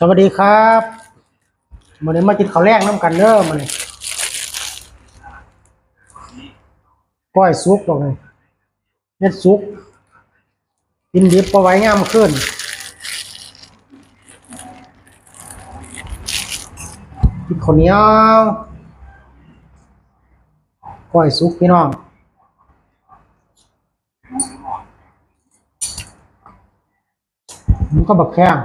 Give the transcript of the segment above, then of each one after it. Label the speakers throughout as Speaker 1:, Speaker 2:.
Speaker 1: สวัสดีครับวันนี้มากินข้าวแรกน้ำกันเด้อมันก้อยซุกตรงนี้เน็ดซุกกินดิบปไว้งามขึ้นกินข้าวเหนียวก้อยซุกพี่น้องมันก็แบบแข้ง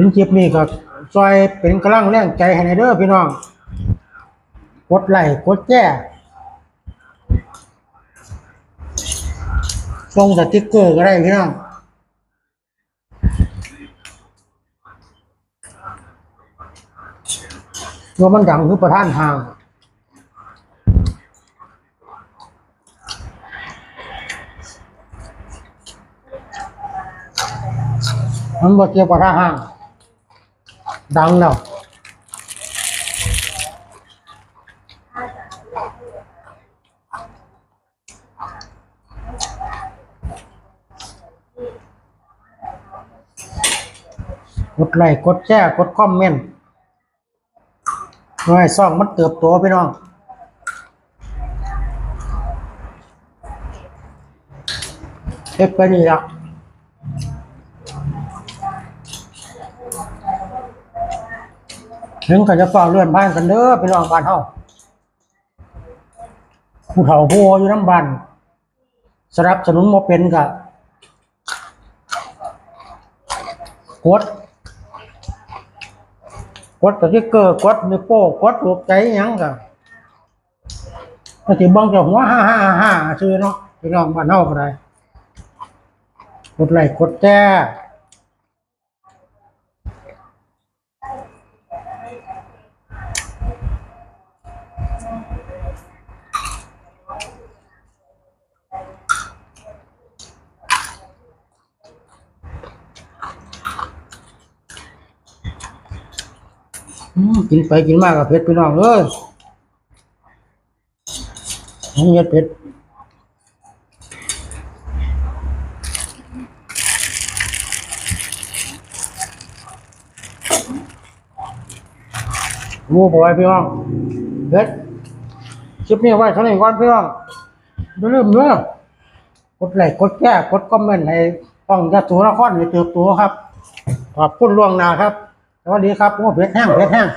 Speaker 1: ถึงคลิปนี้ก็ซอยเป็นกำลังแรงใจให้ในเด้อพี่น้อง กดไลค์กดแจ้ส่งสติ๊กเกอร์ก็ได้พี่น้องว่ามันดังคือประท่านห่างมันบ่เกี่ยวกับทหาร ดังแล้วกดไลค์กดแชร์กดคอมเมนต์เพื่อให้ซ่องมันเติบโตพี่น้องเฮ็ดไปนี่ละ ถึงก็จะเฝ้าเลื่อนบ้านกันเด้อไปลองบ้านเฮาผู้เฒ่าผู้อยู่น้ำบ้านสนับสนุนบ่เป็นก็กดกดสติ๊กเกอร์กดนิ้วโป้กดรูปใจยังก็ก็สิเบังเจ้าหัว555ชื่อเนาะไปลองบ้านเฮาก็ได้กดไหลค์กดแช กินไปกินมากกับเผ็ดพี่น้องเอ้ยผมเฮ็ดเผ็ดรู้ปไว้พี่น้องเผ็ดคลิปนี้ไว้เท่านี้ก่อนพี่น้องอย่าลืมเด้อกดไลค์กดแชร์กดคอมเมนต์ให้ต้องยะโสนครให้เติบโตครับ ขอบคุณล่วงหน้าครับ สวัสดีครับโอ้เผ็ดแห้งเผ็ดแห้ง